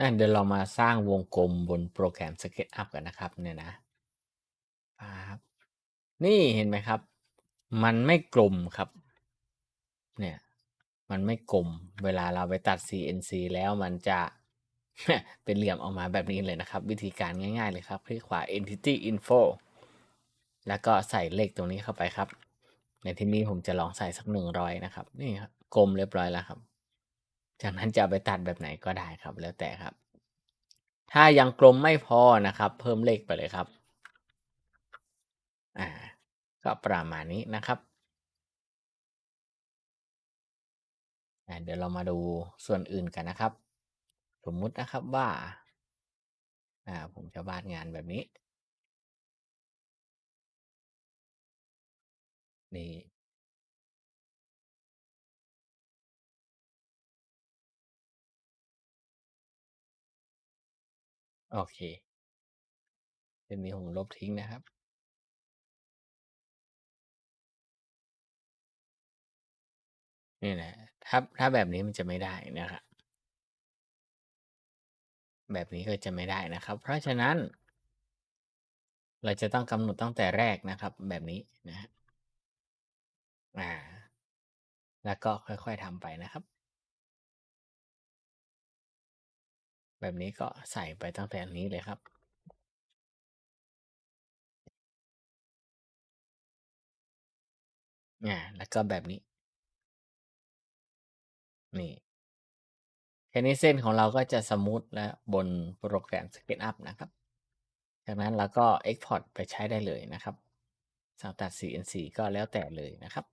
นั่นเดี๋ยวเรามาสร้างวงกลมบนโปรแกรม SketchUp กันนะครับเนี่ยนะปั๊บนี่เห็นไหมครับ มันไม่กลมครับ เนี่ย มันไม่กลม เวลาเราไปตัด CNC แล้วมันจะเป็นเหลี่ยมออกมาแบบนี้เลยนะครับ วิธีการง่ายๆเลยครับ คลิกขวา Entity Info แล้วก็ใส่เลขตรงนี้เข้าไปครับ ในที่นี้ผมจะลองใส่สักหนึ่งร้อยนะครับ นี่ครับกลมเรียบร้อยแล้วครับ จากนั้นจะไปตัดแบบไหนก็ได้ครับ แล้วแต่ครับ ถ้ายังกลมไม่พอนะครับ เพิ่มเลขไปเลยครับ อ่า ก็ประมาณนี้นะครับอ่าเดี๋ยวเรามาดูส่วนอื่นกันนะครับ สมมุตินะครับว่า อ่า ผมจะวาดงานแบบนี้ นี่ โอเคเส้นนี้ผมลบทิ้งนะครับ นี่แหละถ้าถ้าแบบนี้มันจะไม่ได้นะครับ แบบนี้ก็จะไม่ได้นะครับ เพราะฉะนั้น เราจะต้องกำหนดตั้งแต่แรกนะครับ แบบนี้นะฮะอ่า แล้วก็ค่อยๆทำไปนะครับ แบบนี้ก็ใส่ไปตั้งแต่นี้เลยครับ อ่า แล้วก็แบบนี้ นี่แค่นี้เส้นของเราก็จะสมูทแล้วบนโปรแกรม SketchUp นะครับ จากนั้นเราก็ Export ไปใช้ได้เลยนะครับสั่งตัด CNC ก็แล้วแต่เลยนะครับ